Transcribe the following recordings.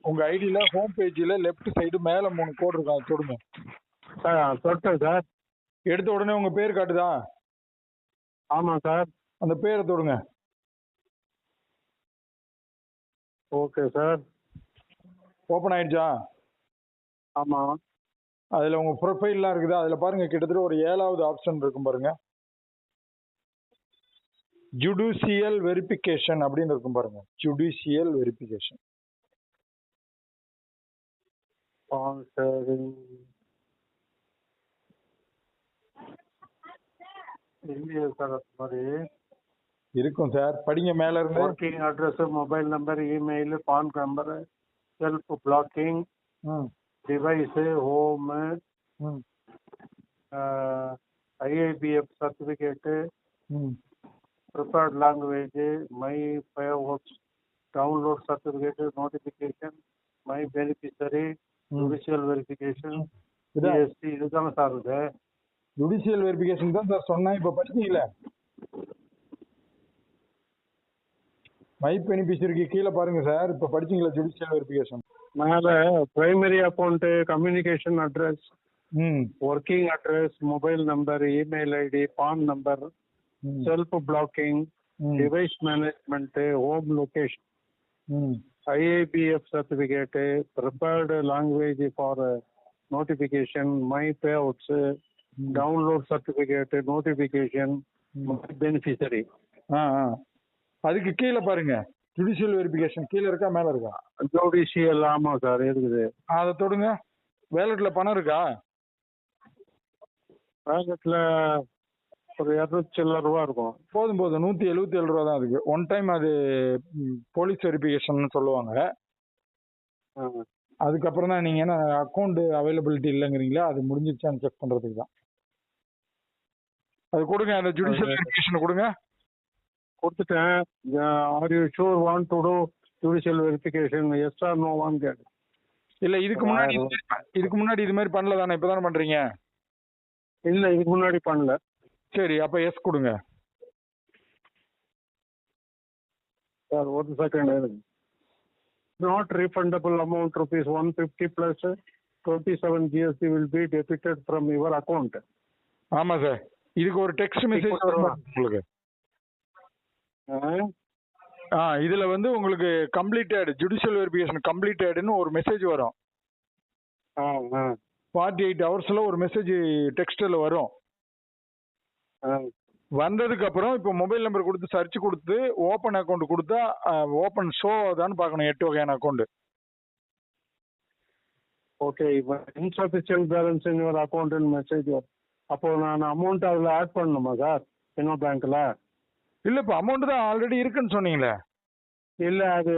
உங்க ஐடியில ஹோம் பேஜ்ல லெஃப்ட் சைடு மேல மூணு கோடு இருக்கும் அதை தொடுங்க. சார் தொட்டேன் சார். எடுத்த உடனே உங்க பேர் காட்டுதா? ஆமாம் சார். அந்த பேரை தொடுங்க. Okay sir. ஓப்பன் ஆயிடுச்சா? ஆமாம் அதுல உங்க ப்ரொஃபைல்லாம் இருக்குது? அதுல பாருங்க கிட்டத்தட்ட ஒரு ஏழாவது ஆப்ஷன் இருக்கும் பாருங்க. ஜுடிஷியல் வெரிஃபிகேஷன் அப்படின்னு இருக்கும் பாருங்க. ஜுடிஷியல் வெரிஃபிகேஷன் இருக்கும் சார் படிங்க மேல இருந்து. Working address mobile number email PAN number self blocking ம், device home IIBF certificate preferred language my fireworks download certificate notification my beneficiary ம். ஜுடிஷியல் வெரிஃபிகேஷன் இதான் ஜிஎஸ்டி இதுதானே சார் இது? ஜுடிஷியல் வெரிஃபிகேஷன் தான் சார் சொன்னேன் இப்ப படிச்சீங்களே மை பெனிஃபிஷரிக்கு கீழே பாருங்க சார் இப்ப படிச்சீங்களா ஜுடிஷியல் வெரிஃபிகேஷன் மேலே பிரைமரி அக்கௌண்ட்டு கம்யூனிகேஷன் அட்ரஸ் ம். Working address mobile number email ID PAN number self blocking device management home location. IIBF certificate preferred language for notification my payouts download certificate notification beneficiary. ஆ ஆ. அதுக்கு கீழே பாருங்க. Judicial verification கீழே இருக்கா மேல இருக்கா? ஜோடிஷியல் ஆமாம் sir இருக்குது. அதை தொடுங்க. வேலட்ல பணம் இருக்கா? பேக்கெட்டில் ஒரு இரநூத்தி சில்லற ரூபா இருக்கும். போதும் போதும். நூத்தி எழுபத்தி ஏழு ரூபா தான் அதுக்கு ஒன் டைம் அது போலீஸ் வெரிஃபிகேஷன் சொல்லுவாங்க. அதுக்கப்புறம் தான் நீங்க என்ன அக்கௌண்ட் அவைலபிலிட்டி இல்லைங்கிறீங்களா? அது முடிஞ்சிருச்சான்னு செக் பண்றதுக்கு தான். அது கொடுங்க அந்த ஜுடிஷியல் வெரிஃபிகேஷன் கொடுங்க. கொடுத்துட்டேன். Are you sure want to do judicial verification yes or no வான் கேட் இல்ல இதுக்கு முன்னாடி இதுக்கு முன்னாடி இது மாதிரி பண்ணல தானே? இப்பதானே பண்றீங்க? இல்லை இதுக்கு முன்னாடி பண்ணல. சரி அப்ப எஸ் கொடுங்க. சார் ஒரு செகண்ட் இருக்கு not refundable amount rupees one fifty plus twenty seven GST will be debited from your account ஆமா சார் இதுக்கு ஒரு டெக்ஸ்ட் மெசேஜ் வரும் உங்களுக்கு. ஆ? இதுல வந்து உங்களுக்கு கம்ப்ளீட்டட் ஜுடிஷியல் வெரிஃபிகேஷன் கம்ப்ளீட்டட்னு ஒரு மெசேஜ் வரும். ஆ ஆ. ஃபார்ட்டி எயிட் ஹவர்ஸ்ல ஒரு மெசேஜ் டெக்ஸ்ட்ல வரும். வந்ததுக்கு அப்புறம் இப்போ மொபைல் நம்பர் கொடுத்து சர்ச் கொடுத்து ஓப்பன் அக்கௌண்ட் கொடுத்தா ஓப்பன் ஷோ தான் பார்க்கணும். எட்டு வகையான அக்கௌண்ட் ஓகே இப்போ இன்சஃபிஷியன்ட் பேலன்ஸ் இன் யுவர் அக்கௌண்ட்னு மெசேஜ் அப்போ நான் அமௌண்ட் அதில் ஆட் பண்ணணுமா சார்? இன்னோ பேங்க்கில் இல்ல இப்போ அமௌண்ட் தான் ஆல்ரெடி இருக்குன்னு சொன்னீங்களே. இல்லை அது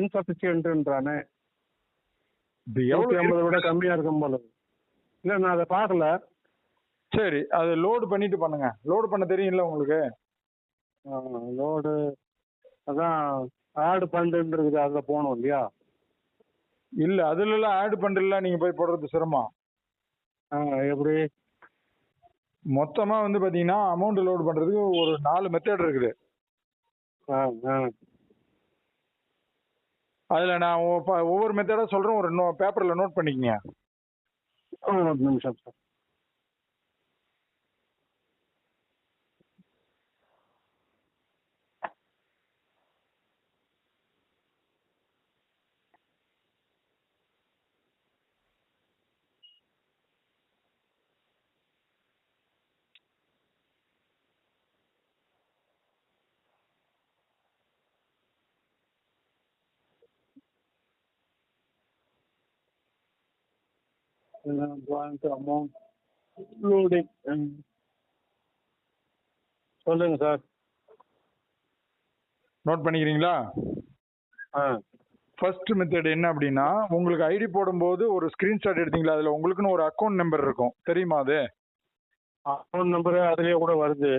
இன்சஃபிஷியன்ட்ன்றானே இது நூற்றி எவ்வளவு ஐம்பதை விட கம்மியாக இருக்கும் போல. இல்லை நான் அதை பார்க்கல. சரி அது லோடு பண்ணிட்டு பண்ணுங்க. லோடு பண்ண தெரியும்ல உங்களுக்கு? லோடு அதான் ஆடு பண்ணுன்னு இருக்குது அதில் போகணும் இல்லையா? இல்ல அதுல எல்லாம் ஆட் பண்றல நீங்க போய் போடுறது சிரமம். ஆ எப்படி? மொத்தமா வந்து பாத்தீங்கன்னா அமௌண்ட் லோடு பண்றதுக்கு ஒரு நாலு மெத்தட் இருக்குது. ஆ ஆ. அதுல நான் ஒவ்வொ- ஒவ்வொரு மெத்தடா சொல்றேன் ஒரு நோ பேப்பர்ல நோட் பண்ணிக்கங்க. ஒரு நிமிஷம் சார். ஜாயிண்ட் அமௌண்ட் லோடிங் சொல்லுங்க சார் நோட் பண்ணிக்கிறீங்களா? ஃபர்ஸ்ட் மெத்தட் என்ன அப்படின்னா உங்களுக்கு ஐடி போடும்போது ஒரு ஸ்கிரீன்ஷாட் எடுத்தீங்களா? அதுல உங்களுக்குன்னு ஒரு அக்கௌண்ட் நம்பர் இருக்கும். தெரியுமா அது? அக்கௌண்ட் நம்பரு அதுலேயே கூட வருது.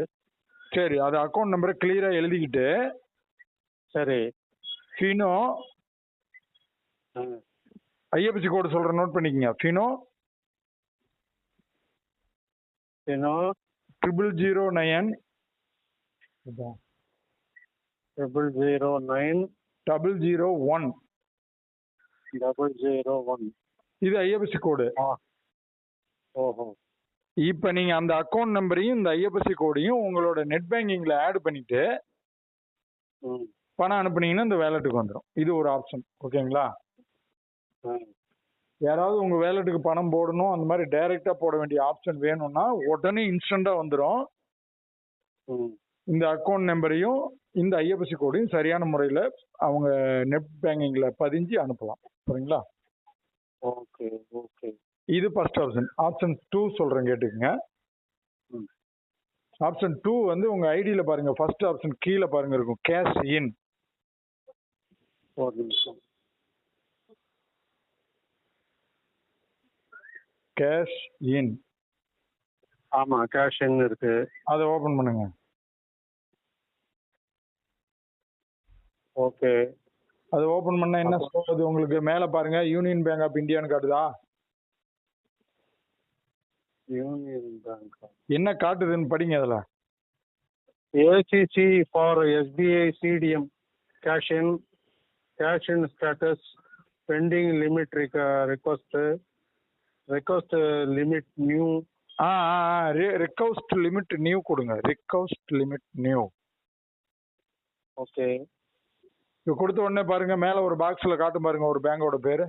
சரி அது அக்கௌண்ட் நம்பரை கிளியரா எழுதிக்கிட்டு சரி. ஃபினோ ஐஎஃப்சி கோடு சொல்ற நோட் பண்ணிக்கங்க. ஃபினோ இன்னும் triple zero nine triple zero nine double zero one double zero one இது ஐஎஃப்எஸ்சி கோடு ஓஹோ. இப்போ நீங்க அந்த அக்கௌண்ட் நம்பரையும் இந்த ஐஎஃப்எஸ்சி கோடையும் உங்களோட நெட் பேங்கிங்ல ஆட் பண்ணிட்டு பணம் அனுப்புனீங்கன்னா இந்த வேலெட்டுக்கு வந்துடும் இது ஒரு ஆப்ஷன் ஓகேங்களா யாராவது உங்க வேலெட்டுக்கு பணம் போடணும் அந்த மாதிரி டைரக்டா போட வேண்டிய ஆப்ஷன் வேணும்னா உடனே இன்ஸ்டண்டா வந்துடும் இந்த அக்கௌண்ட் நம்பரையும் இந்த ஐஎஃப்எஸ்சி கோடையும் சரியான முறையில் அவங்க நெட் பேங்கிங்ல பதிஞ்சு அனுப்பலாம். சரிங்களா ஓகே ஓகே. இது ஃபர்ஸ்ட் ஆப்ஷன் ஆப்ஷன் டூ சொல்றேன் கேட்டுக்கங்க. ஆப்ஷன் டூ வந்து உங்க ஐடியில பாருங்க. ஃபர்ஸ்ட் ஆப்ஷன் கீழே பாருங்க இருக்கும். கேஷ் இன் ஒரு நிமிஷம். கேஷ் இன் ஆமா கேஷ் இன் இருக்கு. அதை ஓபன் பண்ணுங்க. ஓகே அதை ஓபன் பண்ணா என்ன சொல்றது உங்களுக்கு? மேல பாருங்க. யூனியன் பேங்க் ஆஃப் இந்தியான்னு காட்டுதா யூனியன் பேங்க் என்ன காட்டுதுன்னு படிங்க அதுல. ACC for SBI CDM cash in cash in status pending limit request request limit new ah request limit new கொடுங்க. ரிக்வஸ்ட் லிமிட் நியூ ஓகே இப்போ கொடுத்த உடனே பாருங்க மேல ஒரு பாக்ஸ்ல காட்டும் பாருங்க ஒரு பேங்கோட பேரு.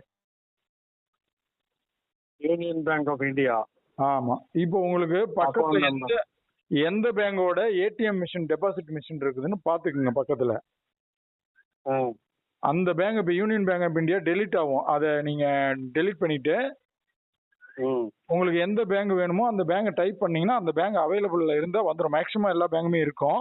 யூனியன் பேங்க் ஆஃப் இந்தியா ஆமா. இப்போ உங்களுக்கு பக்கத்துல எந்த எந்த பேங்கோட ஏடிஎம் மிஷின் டெபாசிட் மிஷின் இருக்குதுன்னு பாத்துக்குங்க பக்கத்துல. அந்த பேங்க் இப்போ Union bank of India delete ஆகும். அதை நீங்க டெலிட் பண்ணிட்டு உங்களுக்கு எந்த பேங்க் வேணுமோ அந்த பேங்கை டைப் பண்ணீங்கன்னா அந்த பேங்க் அவைலபிள்ல இருந்தா வந்துடும் மேக்ஸிமம் எல்லா பேங்குமே இருக்கும்.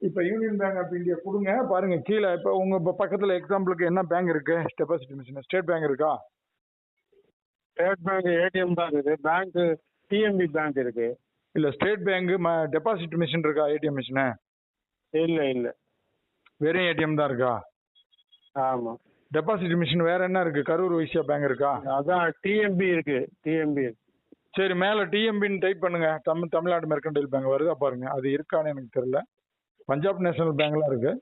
இப்போ யூனியன் பேங்க் ஆஃப் இந்தியா கொடுங்க. பாருங்க கீழே இப்போ உங்க பக்கத்துல எக்ஸாம்பிளுக்கு என்ன பேங்க் இருக்கு? டெபாசிட் மிஷின் ஸ்டேட் பேங்க் இருக்கா? ஸ்டேட் பேங்க் ஏடிஎம் தான் இருக்குது பேங்க் டிஎம்பி பேங்க் இருக்கு. இல்ல ஸ்டேட் பேங்க் டெபாசிட் மிஷின் இருக்கா? ஏடிஎம் மிஷின் இல்ல இல்ல. வெறும் ஏடிஎம் தான் இருக்கா? ஆமா. டெபாசிட் மிஷின் வேற என்ன இருக்கு? கரூர் வைசியா பேங்க் இருக்கா? அதான் டிஎம்பி இருக்கு. டிஎம்பி சரி மேல டிஎம்பின்னு டைப் பண்ணுங்க. தமிழ் தமிழ்நாடு மெர்கண்டைல் பேங்க் வருதா பாருங்க. அது இருக்கான்னு எனக்கு தெரியல. பஞ்சாப் நேஷனல் பேங்க்லாம் இருக்கு.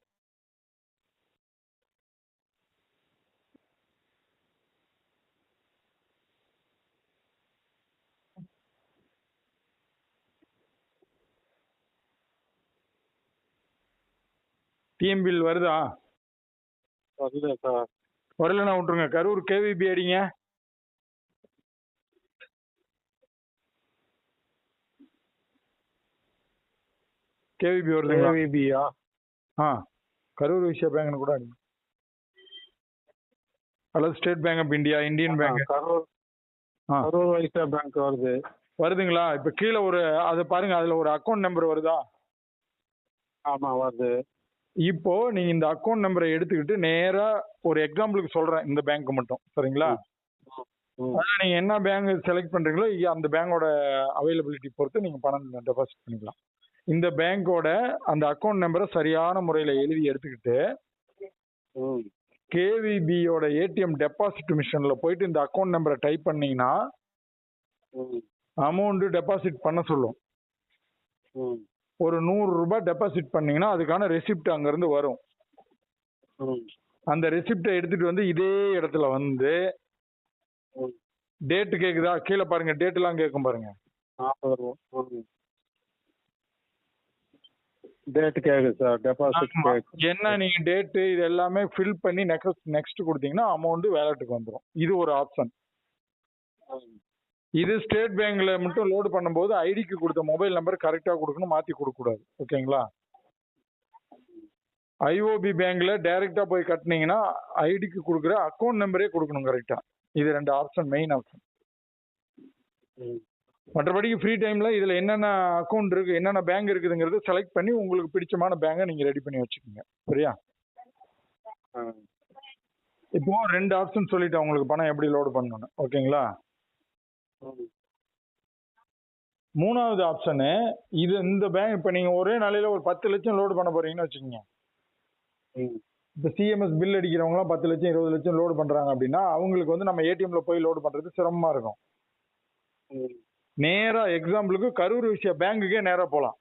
டிஎம்பில் வருதா? வரல சார். வரலன்னா விட்டுருங்க கரூர் கேவிபி அடிங்க. கேவிபி வருதுங்களா? ஏவிபியா ஆ. கரூர் விஷயா பேங்க்னு கூட அடிங்க. அல்லது state bank of India Indian bank Karur. Karur Vysya bank வருது. வருதுங்களா? இப்ப கீழே ஒரு அது பாருங்க அதுல ஒரு அக்கௌண்ட் நம்பர் வருதா? ஆமா வருது. இப்போ நீங்க இந்த அக்கௌண்ட் நம்பரை எடுத்துக்கிட்டு நேரா ஒரு எக்ஸாம்பிளுக்கு சொல்றேன் இந்த பேங்க் மட்டும். சரிங்களா. அதான் நீங்க என்ன பேங்க் செலக்ட் பண்றீங்களோ அந்த பேங்கோட அவைலபிலிட்டி பொறுத்து நீங்க பணம் டெபாசிட் பண்ணிக்கலாம். இந்த பேங்கோட அந்த அக்கௌண்ட் நம்பரை சரியான முறையில எழுதி எடுத்துக்கிட்டு கேவிபியோட ஏடிஎம் டெபாசிட் மிஷின்ல போயிட்டு இந்த அக்கௌண்ட் நம்பரை டைப் பண்ணீங்கன்னா அமௌண்ட் டெபாசிட் பண்ண சொல்லும். ஒரு நூறு ரூபாய் டெபாசிட் பண்ணீங்கன்னா அதுக்கான ரெசிப்ட் அங்கிருந்து வரும். அந்த ரெசிப்டை எடுத்துட்டு வந்து இதே இடத்துல வந்து ம். டேட் கேக்குதா? கீழே பாருங்க டேட் எல்லாம் கேட்கும் பாருங்க. டேட் கேக்குது சார் டெபாசிட் என்ன நீங்க டேட் இது எல்லாமே ஃபில் பண்ணி நெக்ஸ்ட் நெக்ஸ்ட் கொடுத்தீங்கன்னா அமௌண்ட் வேலெட்டுக்கு வந்துடும் இது ஒரு ஆப்ஷன் இது ஸ்டேட் பேங்க்ல மட்டும் லோடு பண்ணும்போது ஐடிக்கு கொடுத்த மொபைல் நம்பர் கரெக்டா கொடுக்கணும் மாத்தி கொடுக்க கூடாது ஓகேங்களா? ஐஓபி பேங்க்ல டைரக்டா போய் கட்டினீங்கன்னா ஐடிக்கு கொடுக்குற அக்கௌண்ட் நம்பரே கொடுக்கணும் கரெக்டா இது ரெண்டு ஆப்ஷன் மெயின் ஆப்ஷன் ம். மற்றபடி ஃப்ரீ டைம்ல இதுல என்னென்ன அக்கௌண்ட் இருக்கு என்னென்ன பேங்க் இருக்குதுங்கிறது செலக்ட் பண்ணி உங்களுக்கு பிடிச்சமான பேங்கை நீங்க ரெடி பண்ணி வச்சுக்கோங்க. சரியா? இப்போ ரெண்டு ஆப்ஷன் சொல்லிட்டேன் உங்களுக்கு பணம் எப்படி லோடு பண்ணணும்னு. ஓகேங்களா? மூணாவது ஆப்ஷனு இது இந்த பேங்க் இப்போ நீங்கள் ஒரே நாளையில ஒரு பத்து லட்சம் லோடு பண்ண போறீங்கன்னு வச்சுக்கோங்க. இப்போ சிஎம்எஸ் பில் அடிக்கிறவங்களாம் பத்து லட்சம் இருபது லட்சம் லோடு பண்றாங்க அப்படின்னா அவங்களுக்கு வந்து நம்ம ஏடிஎம்ல போய் லோடு பண்றது சிரமமா இருக்கும். ம். நேரா எக்ஸாம்பிளுக்கு கரூர் விஷய பேங்குக்கே நேரா போகலாம்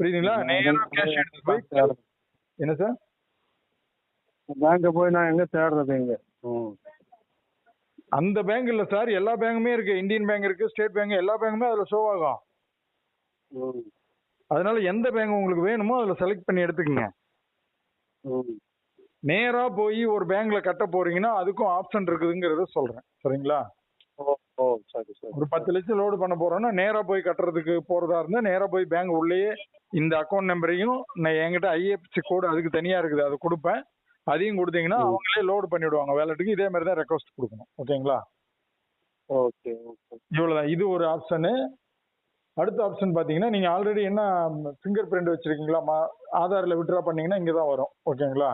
புரியுதுங்களா? நேரா கேஷ் எடுத்து போய் என்ன சார் பேங்க் போய் நான் எங்க தேடுறது இங்க? ம். அந்த பேங்க் இல்ல சார் எல்லா பேங்குமே இருக்கு. இந்தியன் பேங்க் இருக்கு ஸ்டேட் பேங்க் எல்லா பேங்குமே அதுல ஷோ ஆகும். அதனால எந்த பேங்க் உங்களுக்கு வேணுமோ அதுல செலக்ட் பண்ணி எடுத்துக்கங்க. ம். நேரா போய் ஒரு பேங்க்ல கட்ட போறீங்கன்னா அதுக்கும் ஆப்ஷன் இருக்குதுங்கிறத சொல்றேன். சரிங்களா? ஓ ஓ சரி சரி. ஒரு பத்து லட்சம் லோடு பண்ண போறோம்னா நேரா போய் கட்டுறதுக்கு போறதா இருந்தா நேரா போய் பேங்க் உள்ளேயே இந்த அக்கௌண்ட் நம்பரையும் நான் என்கிட்ட ஐஎஃப்சி கோடு அதுக்கு தனியா இருக்குது அதை கொடுப்பேன். அதையும் கொடுத்தீங்கன்னா. அவங்களே லோடு பண்ணிவிடுவாங்க வேலட்டுக்கு இதே மாதிரி தான் ரெக்வஸ்ட் கொடுக்கணும். ஓகேங்களா? Okay okay. இவ்வளவுதான். இது ஒரு ஆப்ஷனு அடுத்த ஆப்ஷன் பாத்தீங்கன்னா நீங்க ஆல்ரெடி என்ன ஃபிங்கர் பிரிண்ட் வச்சிருக்கீங்களா? மா- ஆதார்ல விட்ரா பண்ணீங்கன்னா இங்க தான் வரும். ஓகேங்களா?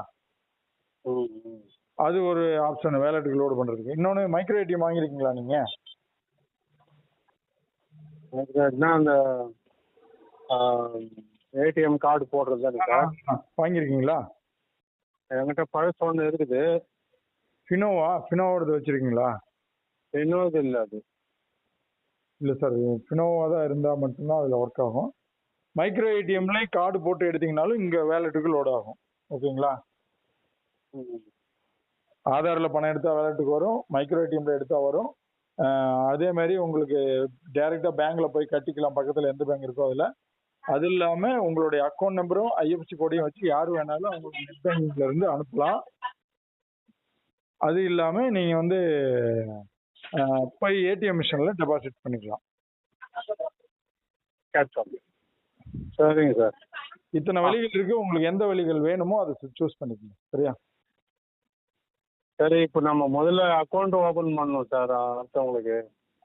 அது ஒரு ஆப்ஷன் வேலட்டுக்கு லோடு பண்றதுக்கு. இன்னொன்னு மைக்ரோ ஏடிஎம் வாங்கிருக்கீங்களா நீங்க? அதுக்குன்னா அந்த ஏடிஎம் கார்டு போடுறது தானே சார் வாங்கிருக்கீங்களா? என்கிட்ட பழசு ஒன்று இருக்குது. ஃபினோவா ஃபினோவோடது வச்சிருக்கீங்களா? இன்னொரு இல்லை அது. இல்ல சார் ஃபினோவா தான் இருந்தா மட்டும்தான் அதுல ஒர்க் ஆகும். மைக்ரோ ஏடிஎம்ல கார்டு போட்டு எடுத்தீங்கனாலும் இங்க வேலட்டுக்கு லோட் ஆகும். ஓகேங்களா? ஆதார்ல பணம் எடுத்தா வேலட்டுக்கு வரும். மைக்ரோ ஏடிஎம்ல எடுத்தா வரும். அதே மாதிரி உங்களுக்கு டைரக்டா பேங்க்ல போய் கட்டிக்கலாம். பக்கத்துல எந்த பேங்க் இருக்கோ அதுல. அது இல்லாம உங்களுடைய அக்கௌண்ட் நம்பரும் ஐஎஃப்சி கோடையும் வச்சு யார் வேணாலும் அவங்க நெட் பேங்கிங்ல இருந்து அனுப்பலாம். அது இல்லாம நீங்க வந்து போய் ஏடிஎம் மிஷின்ல டெபாசிட் பண்ணிக்கலாம். கேட்ச் சரிங்க சார். இத்தனை வழிகள் இருக்கு. உங்களுக்கு எந்த வழிகள் வேணுமோ அதை சூஸ் பண்ணிக்கங்க. சரியா? சரி இப்போ நம்ம முதல்ல அக்கௌண்ட் ஓபன் பண்ணணும் சார் அடுத்தவங்களுக்கு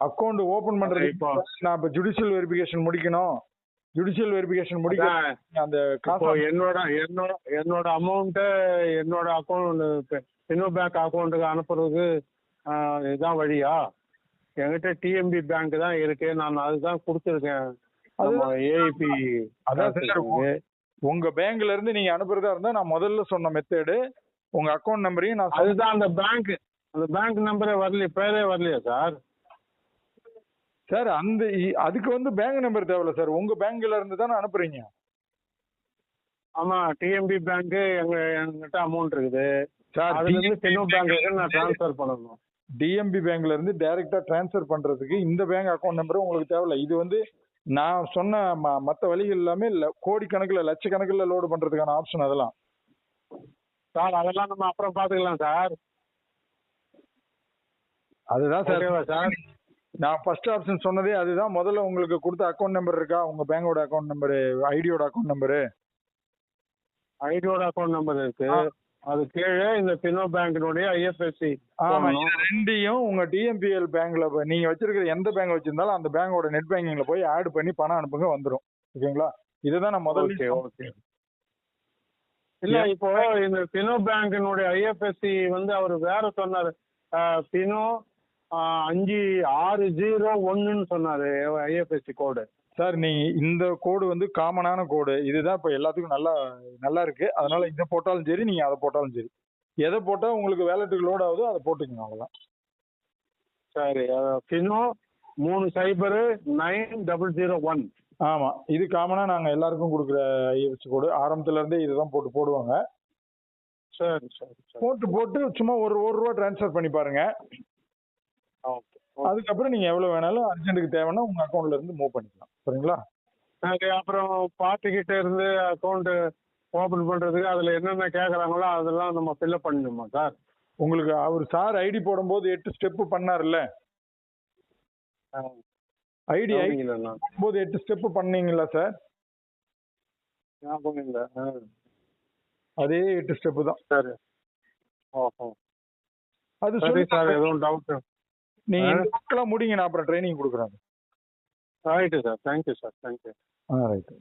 அக்கௌண்ட் ஓபன் பண்றதுக்கு இப்போ. நான் இப்ப ஜுடிஷியல் வெரிஃபிகேஷன் முடிக்கணும். ஜுடிஷியல் வெரிஃபிகேஷன் முடிக்க அந்த என்னோட என்னோட என்னோட அமௌண்ட்டை என்னோட அக்கௌண்ட் பினோ பேங்க் அக்கௌண்ட்டுக்கு அனுப்புறதுக்கு இதுதான் வழியா? என்கிட்ட டிஎம்பி பேங்க் தான் இருக்கு. நான் அதுதான் கொடுத்துருக்கேன். ஏஐபி அதான் உங்க பேங்க்ல இருந்து நீங்க அனுப்புறதா இருந்தா நான் முதல்ல சொன்ன மெத்தேடு உங்க அக்கௌண்ட் நம்பரையும் நான் அதுதான் அந்த பேங்க் அந்த பேங்க் நம்பரே வரலையே பேரே வரலையா சார் சார் அந்த அதுக்கு வந்து பேங்க் நம்பர் தேவையில்ல சார். உங்க பேங்க்ல இருந்து தானே அனுப்புறீங்க? ஆமா டிஎம்பி பேங்க் எங்க என்கிட்ட அமௌண்ட் இருக்குது. சார் அதுல இருந்து பினோ பேங்க்கு நான் ட்ரான்ஸ்ஃபர் பண்ணணும். டிஎம்பி பேங்க்ல இருந்து டைரக்டா டிரான்ஸ்ஃபர் பண்றதுக்கு இந்த பேங்க் அக்கௌண்ட் நம்பர் உங்களுக்கு தேவையில்ல. இது வந்து நான் சொன்ன மத்த வழிகள் எல்லாமே கோடிக்கணக்கில் லட்சக்கணக்கில் லோடு பண்றதுக்கான ஆப்ஷன் அதெல்லாம். சார் அதெல்லாம் நம்ம அப்புறம் பாத்துக்கலாம் சார். அதுதான் சார். சார்? நான் ஃபர்ஸ்ட் ஆப்ஷன் சொன்னதே அதுதான். முதல்ல உங்களுக்கு கொடுத்த அக்கௌண்ட் நம்பர் இருக்கா? உங்க பேங்கோட அக்கௌண்ட் நம்பரு ஐடியோட அக்கௌண்ட் நம்பரு ஐடியோட அக்கௌண்ட் நம்பர் இருக்கு. அது கீழே இந்த பினோ பேங்கினுடைய ஐஎஃப்எஸ்சி ஆமா. இது ரெண்டையும் உங்க டிஎம்பிஎல் பேங்க்ல நீங்க வச்சிருக்கிற எந்த பேங்க் வச்சிருந்தாலும் அந்த பேங்கோட நெட் பேங்கிங்ல போய் ஆட் பண்ணி பணம் அனுப்புங்க வந்துரும். ஓகேங்களா? இதுதான் நான் முதல்ல ஓகே இல்ல இப்போ இந்த பினோ பேங்கினுடைய ஐஎஃப்எஸ்சி வந்து அவர் வேற சொன்னாரு. பினோ அஞ்சு ஆறு ஜீரோ ஒன்னுன்னு சொன்னாரு ஐஎஃப்எஸ்சி கோடு சார் நீ இந்த கோடு வந்து காமனான கோடு இதுதான் இப்போ எல்லாத்துக்கும் நல்லா நல்லா இருக்கு. அதனால இதை போட்டாலும் சரி நீங்க அதை போட்டாலும் சரி. எதை போட்டா உங்களுக்கு வேலெட்டுக்கு லோட் ஆகுதோ அதை போட்டுக்கங்க அவ்வளவுதான். சரி பினோ மூணு சைபரு நைன் டபுள் ஜீரோ ஒன் ஆமா இது காமனா நாங்க எல்லாருக்கும் கொடுக்குற ஐஎஃப்சி கோடு ஆரம்பத்துல இருந்தே இதுதான் போட்டு போடுவாங்க. சரி சரி போட்டு போட்டு சும்மா ஒரு ஒரு ரூபா டிரான்ஸ்ஃபர் பண்ணி பாருங்க. அதுக்கப்புறம் நீங்க எவ்வளவு வேணாலும் அர்ஜென்ட்டுக்கு தேவைன்னா உங்க அக்கௌண்ட்ல இருந்து மூவ் பண்ணிக்கலாம். சரிங்களா? சரி அப்புறம் பார்ட்டி கிட்ட இருந்து அக்கௌண்ட் ஓபன் பண்றதுக்கு அதுல என்னென்ன கேக்குறாங்களோ அதெல்லாம் நம்ம ஃபில்அப் பண்ணணுமா சார் உங்களுக்கு அவர் சார் ஐடி போடும்போது எட்டு ஸ்டெப் பண்ணாருல்ல? ஐடி போது எட்டு ஸ்டெப் பண்ணீங்களா சார் ஞாபகம் இல்லை அதே எட்டு ஸ்டெப் தான். சரி. ஓஹோ. அது சரி சார் எதுவும் டவுட் நீங்க முடிங்க நான் அப்புறம் ட்ரைனிங் கொடுக்குறேன். Right sir thank you sir thank you ah right